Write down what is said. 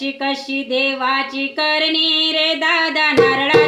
कशी कशी देवाची करणी रे दादा नारळा